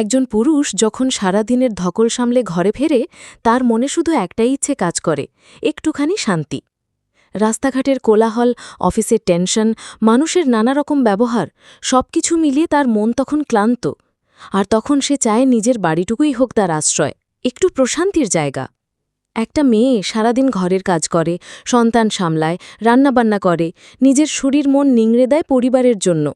একজন পুরুষ যখন সারাদিনের ধকল সামলে ঘরে ফেরে, তার মনে শুধু একটাই ইচ্ছে কাজ করে, একটুখানি শান্তি। রাস্তাঘাটের কোলাহল, অফিসের টেনশন, মানুষের নানা রকম ব্যবহার, সবকিছু মিলিয়ে তার মন তখন ক্লান্ত। আর তখন সে চায় নিজের বাড়িটুকুই হোক তার আশ্রয়, একটু প্রশান্তির জায়গা। একটা মেয়ে সারাদিন ঘরের কাজ করে, সন্তান সামলায়, রান্নাবান্না করে, নিজের শরীর মন নিংড়ে দেয় পরিবারের জন্য।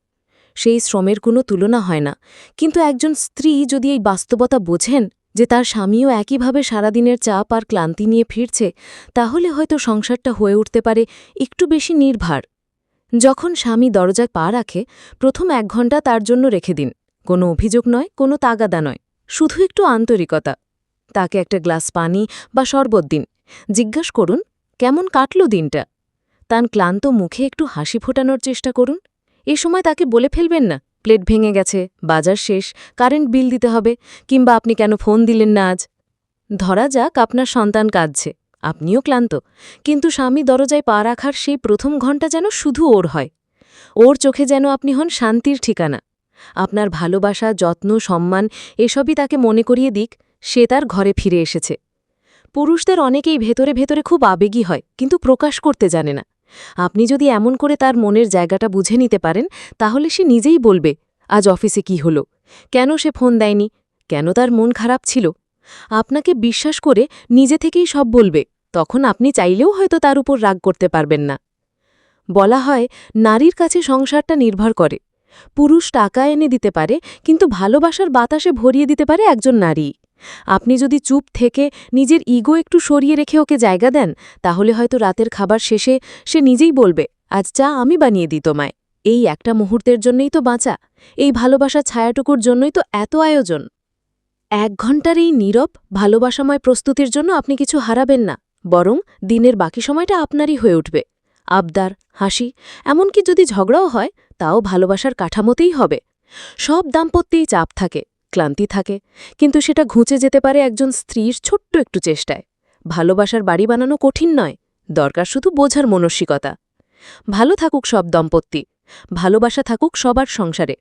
সেই শ্রমের কোনো তুলনা হয় না। কিন্তু একজন স্ত্রী যদি এই বাস্তবতা বোঝেন যে তার স্বামীও একইভাবে সারাদিনের চাপ আর ক্লান্তি নিয়ে ফিরছে, তাহলে হয়তো সংসারটা হয়ে উঠতে পারে একটু বেশি নির্ভার। যখন স্বামী দরজায় পা রাখে, প্রথম এক ঘণ্টা তার জন্য রেখে দিন। কোনো অভিযোগ নয়, কোনো তাগাদা নয়। শুধু একটু আন্তরিকতা। তাকে একটা গ্লাস পানি বা শরবত দিন। জিজ্ঞাস করুন, কেমন কাটল দিনটা? তার ক্লান্ত মুখে একটু হাসি ফোটানোর চেষ্টা করুন। এ সময় তাকে বলে ফেলবেন না, প্লেট ভেঙে গেছে, বাজার শেষ, কারেন্ট বিল দিতে হবে, কিংবা আপনি কেন ফোন দিলেন না আজ? ধরা যাক আপনার সন্তান কাঁদছে, আপনিও ক্লান্ত, কিন্তু স্বামী দরজায় পা রাখার সেই প্রথম ঘণ্টা যেন শুধু ওর হয়। ওর চোখে যেন আপনি হন শান্তির ঠিকানা। আপনার ভালোবাসা, যত্ন, সম্মান, এসবই তাকে মনে করিয়ে দিক, সে তার ঘরে ফিরে এসেছে। পুরুষদের অনেকেই ভেতরে ভেতরে খুব আবেগী হয়, কিন্তু প্রকাশ করতে জানে না। আপনি যদি এমন করে তার মনের জায়গাটা বুঝে নিতে পারেন, তাহলে সে নিজেই বলবে, আজ অফিসে কি হলো? কেন সে ফোন দেয়নি? কেন তার মন খারাপ ছিল? আপনাকে বিশ্বাস করে নিজে থেকেই সব বলবে, তখন আপনি চাইলেও হয়তো তার উপর রাগ করতে পারবেন না। বলা হয়, নারীর কাছে সংসারটা নির্ভর করে। পুরুষ টাকা এনে দিতে পারে, কিন্তু ভালোবাসার বাতাসে ভরিয়ে দিতে পারে একজন নারী। আপনি যদি চুপ থেকে নিজের ইগো একটু সরিয়ে রেখে ওকে জায়গা দেন, তাহলে হয়তো রাতের খাবার শেষে সে নিজেই বলবে, আজ চা আমি বানিয়ে দিই তোমায়। এই একটা মুহূর্তের জন্যই তো বাঁচা। এই ভালোবাসা ছায়াটুকুর জন্যই তো এত আয়োজন। এক ঘণ্টার এই নীরব, ভালোবাসাময় প্রস্তুতির জন্য আপনি কিছু হারাবেন না, বরং দিনের বাকি সময়টা আপনারই হয়ে উঠবে। আবদার, হাসি, এমনকি যদি ঝগড়াও হয়, তাও ভালোবাসার কাঠামোতেই হবে। সব দাম্পত্যেই চাপ থাকে। ক্লান্তি থাকে, কিন্তু সেটা ঘুঁচে যেতে পারে একজন স্ত্রীর ছোট্ট একটু চেষ্টায়। ভালোবাসার বাড়ি বানানো কঠিন নয়, দরকার শুধু বোঝার মনস্বিকতা ভালো থাকুক সব দম্পত্তি ভালোবাসা থাকুক সবার সংসারে।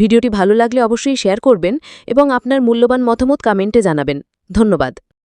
ভিডিওটি ভালো লাগলে অবশ্যই শেয়ার করবেন এবং আপনার মূল্যবান মতামত কমেন্টে জানাবেন। ধন্যবাদ।